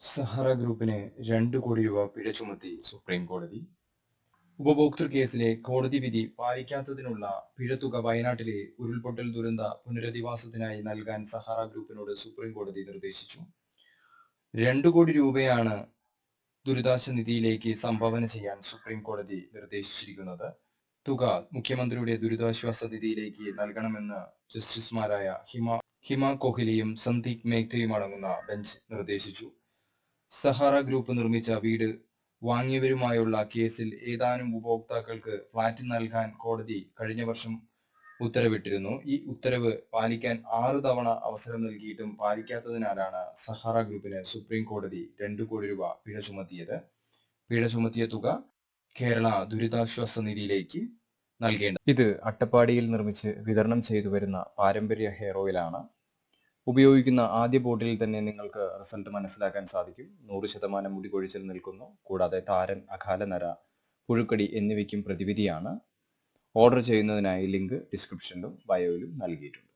സഹറ ഗ്രൂപ്പിന് രണ്ട് കോടി രൂപ പിഴ ചുമത്തി സുപ്രീം കോടതി. ഉപഭോക്തൃ കേസിലെ കോടതി വിധി പാലിക്കാത്തതിനുള്ള പിഴത്തുക വയനാട്ടിലെ ഉരുൾപൊട്ടൽ ദുരന്ത പുനരധിവാസത്തിനായി നൽകാൻ സഹാറ ഗ്രൂപ്പിനോട് സുപ്രീം കോടതി നിർദ്ദേശിച്ചു. രണ്ടു കോടി രൂപയാണ് ദുരിതാശ്വാസ നിധിയിലേക്ക് സംഭാവന ചെയ്യാൻ സുപ്രീം കോടതി നിർദ്ദേശിച്ചിരിക്കുന്നത്. തുക മുഖ്യമന്ത്രിയുടെ ദുരിതാശ്വാസ നിധിയിലേക്ക് നൽകണമെന്ന് ജസ്റ്റിസുമാരായ ഹിമ ഹിമ കോഹ്ലിയും സന്ദീപ് മേത്തയും അടങ്ങുന്ന ബെഞ്ച് നിർദ്ദേശിച്ചു. സഹാറ ഗ്രൂപ്പ് നിർമ്മിച്ച വീട് വാങ്ങിയവരുമായുള്ള കേസിൽ ഏതാനും ഉപഭോക്താക്കൾക്ക് ഫ്ളാറ്റ് നൽകാൻ കോടതി കഴിഞ്ഞ വർഷം ഉത്തരവിട്ടിരുന്നു. ഈ ഉത്തരവ് പാലിക്കാൻ ആറ് തവണ അവസരം നൽകിയിട്ടും പാലിക്കാത്തതിനാലാണ് സഹാറ ഗ്രൂപ്പിന് സുപ്രീം കോടതി രണ്ടു കോടി രൂപ പിഴ ചുമത്തിയത്. പിഴ ചുമത്തിയ തുക കേരള ദുരിതാശ്വാസ നിധിയിലേക്ക് നൽകേണ്ടത്. ഇത് അട്ടപ്പാടിയിൽ നിർമ്മിച്ച് വിതരണം ചെയ്തു വരുന്ന പാരമ്പര്യ ഹെയർ ഓയിലാണ്. ഉപയോഗിക്കുന്ന ആദ്യ ബോട്ടിൽ തന്നെ നിങ്ങൾക്ക് റിസൾട്ട് മനസ്സിലാക്കാൻ സാധിക്കും. നൂറ് ശതമാനം മുടി കൊഴിച്ചിൽ നിൽക്കുന്നു. കൂടാതെ താരൻ അകാല നര പുഴുക്കടി എന്നിവയ്ക്കും പ്രതിവിധിയാണ്. ഓർഡർ ചെയ്യുന്നതിനായി ലിങ്ക് ഡിസ്ക്രിപ്ഷനിലും ബയോയിലും നൽകിയിട്ടുണ്ട്.